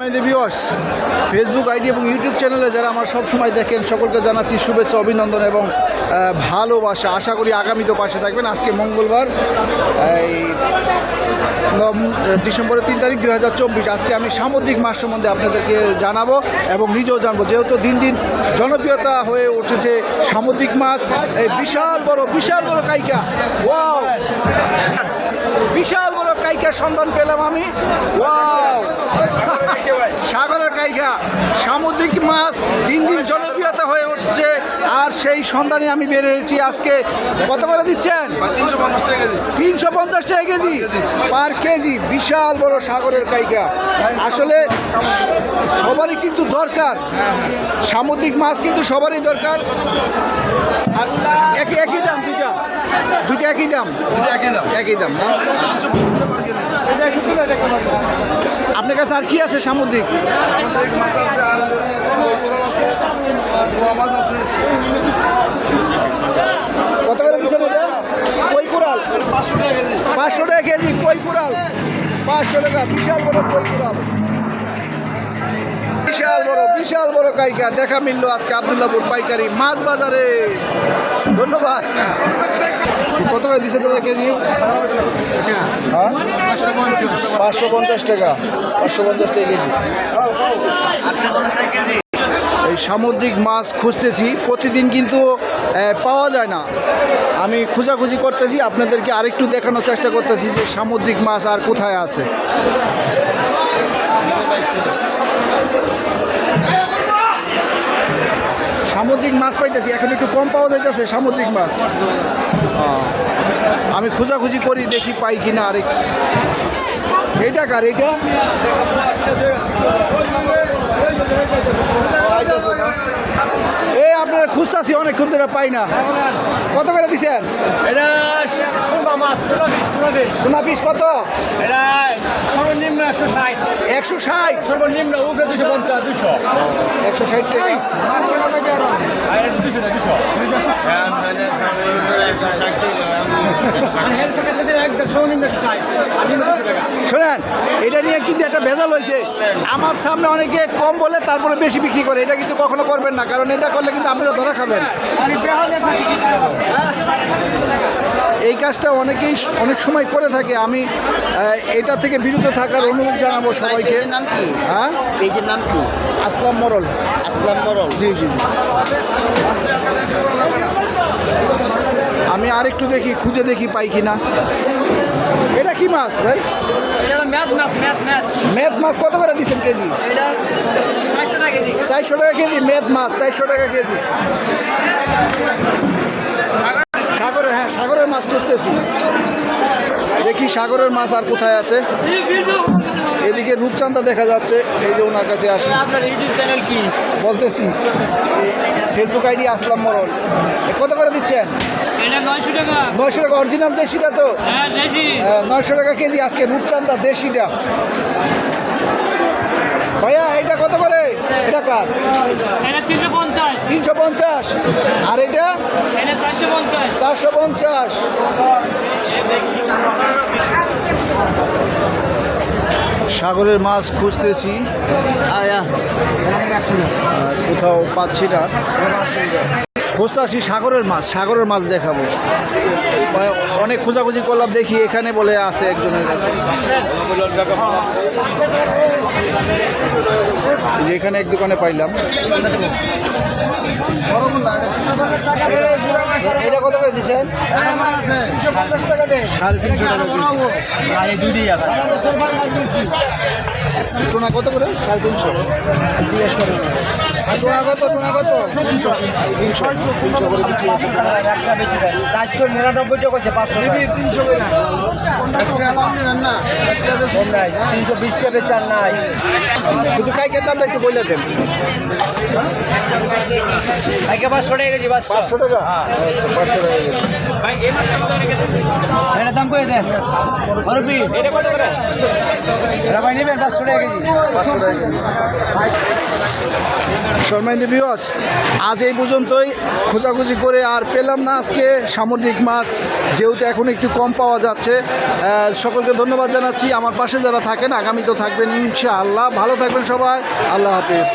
Viewers Facebook ID এবং YouTube চ্যানেলে যারা আমার সব সময় দেখেন, সকলকে জানাচ্ছি শুভেচ্ছা, অভিনন্দন এবং ভালোবাসা। আশা করি আগামীতেও পাশে থাকবেন। আজকে মঙ্গলবার, এই ডিসেম্বরের তিন তারিখ, দুই হাজার চব্বিশ। আজকে আমি সামুদ্রিক মাস সম্বন্ধে আপনাদেরকে জানাব এবং নিজেও জানব। যেহেতু দিন দিন জনপ্রিয়তা হয়ে উঠেছে সামুদ্রিক মাছ, এই বিশাল বড় বিশাল বড় কাইকা। ওয়াও! বিশাল বড় কাইকার সন্ধান পেলাম আমি। ওয়াও! সাগরের কাইকা সামুদ্রিক মাছ দিন দিন জনপ্রিয়তা হয়ে উঠছে। আর সেই সন্ধানে আমি বের হয়েছি আজকে। কত করে দিচ্ছেন? তিনশো পঞ্চাশ টাকা কেজি। পার কেজি বিশাল বড় সাগরের কাইকা আসলে সবারই কিন্তু দরকার। সামুদ্রিক মাছ কিন্তু সবারই দরকার। আর একই একই দাম দুইটা। দুইটা একই দাম। দুটো একই দাম। একই দাম না? আপনার কাছে আর কি আছে সামুদ্রিক? সামুদ্রিক মাছ আছে আর আছে কোরাল আছে পোয়া মাছ আছে। কত করে দিচ্ছেন এটা কই কুড়াল? পাঁচশো টাকা কেজি। পাঁচশো টাকা কেজি কই কুড়াল? পাঁচশো টাকা বিশাল বড় কই কুড়াল? বিশাল বড় বিশাল বড় কাইকা দেখা মিললো আজকে আবদুল্লাপুর পাইকারি মাছ বাজারে। ধন্যবাদ। কত করে দিচ্ছে দাদা কেজি? হ্যাঁ। পঞ্চাশ পাঁচশো পঞ্চাশ টাকা, পাঁচশো পঞ্চাশ টাকা কেজি। এই সামুদ্রিক মাছ খুঁজতেছি, প্রতিদিন কিন্তু পাওয়া যায় না। আমি খোঁজাখুঁজি করতেছি, আপনাদেরকে আরেকটু দেখানোর চেষ্টা করতেছি যে সামুদ্রিক মাছ আর কোথায় আছে। সামুদ্রিক মাছ পাইতেছি, এখন একটু কম পাওয়া যাইতেছে সামুদ্রিক মাছ। আমি খোঁজাখুঁজি করি, দেখি পাই কিনা আরেক এইটা কার এইটা এই আপনারা খুঁজতাছি অনেকক্ষণ ধরে পাই না। কত করে দিছেন? এটা সোনা পিস কত? এটা সর্বনিম্ন একশো ষাট। একশো ষাট? সর্বনিম্ন উপরে দুশো পঞ্চাশ দুশো। একশো ষাট টাকা। দুশো দুশো আর হেলথ সেখানে দিলে একদম সর্বনিম্ন একশো ষাট আর নিম্ন দুশো টাকা শোনেন এটা নিয়ে কিন্তু একটা ভেজাল হয়েছে। আমার সামনে অনেকে কম বলে তারপরে বেশি বিক্রি করে। এটা কিন্তু কখনো করবেন না কারণ এটা করলে কিন্তু আপনারা ধরা খাবেন। এই কাজটা অনেকেই অনেক সময় করে থাকে। আমি এটা থেকে বিরত থাকার অনুরোধ জানাব সবাইকে। নাম কি? হ্যাঁ? পেজের নাম কি? আসলাম মরল। আসলাম মরল। জি জি জি। আমি আরেকটু দেখি খুঁজে দেখি পাই কিনা। এটা কি মাছ ভাই? মেদ মাছ কত করে দিচ্ছেন কেজি? চারশো টাকা কেজি। মেদ মাছ চারশো টাকা কেজি। সাগরে হ্যাঁ সাগরের মাছ খুঁজতেছি। দেখি সাগরের মাছ আর কোথায় আছে। এদিকে রূপচান্দা দেখা যাচ্ছে এই যে ওনার কাছে আসে। আপনার ইউটিউব চ্যানেল কি? বলতেছি ফেসবুক আইডি আসলাম মরল কত করে দিচ্ছেন? নয়শো টাকা। অরিজিনাল দেশিটা তো? হ্যাঁ নয়শো টাকা কেজি আজকে রূপচান্দা দেশিটা। ভাইয়া এটা কত করে? এটা কার? তিনশো পঞ্চাশ। আর এটা? এটা চারশো পঞ্চাশ। চারশো পঞ্চাশ। সাগরের মাছ খুঁজতেছি। আয়া কোথাও পাচ্ছি না। খুঁজতেছি সাগরের মাছ সাগরের মাছ দেখাবো। অনেক খোঁজাখুঁজি করলাম, দেখি এখানে বলে আছে একজনের কাছে। যে এখানে এক দোকানে পাইলাম। এটা কত করে দিছে? সাড়ে তিনশো টাকা কত করে? সাড়ে তিনশো। জিজ্ঞেস করেন তিনশো তিনশো চারশো নিরানব্বই টাকা করছে পাঁচশো কম নাই তিনশো বিশ টাকা চার নাই। শুধু কাইকা পাইকারি দামটা একটু বলে দেন। ভাইকে পাঁচশো টাকা কেজি পাঁচশো। টাকা? আচ্ছা পাঁচশো টাকা কেজি। এটার দাম করে দেন মুরব্বি। এটা কত করে? এটা ভাই নেবেন পাঁচশো টাকা কেজি। পাঁচশো টাকা সম্মানিত বিহস আজ এই পর্যন্তই। খোঁজাখুঁজি করে আর পেলাম না আজকে সামুদ্রিক মাছ, যেহেতু এখন একটু কম পাওয়া যাচ্ছে। সকলকে ধন্যবাদ জানাচ্ছি। আমার পাশে যারা থাকেন আগামী তো থাকবেন ইনশাআল্লাহ। ভালো থাকবেন সবাই। আল্লাহ হাফিজ।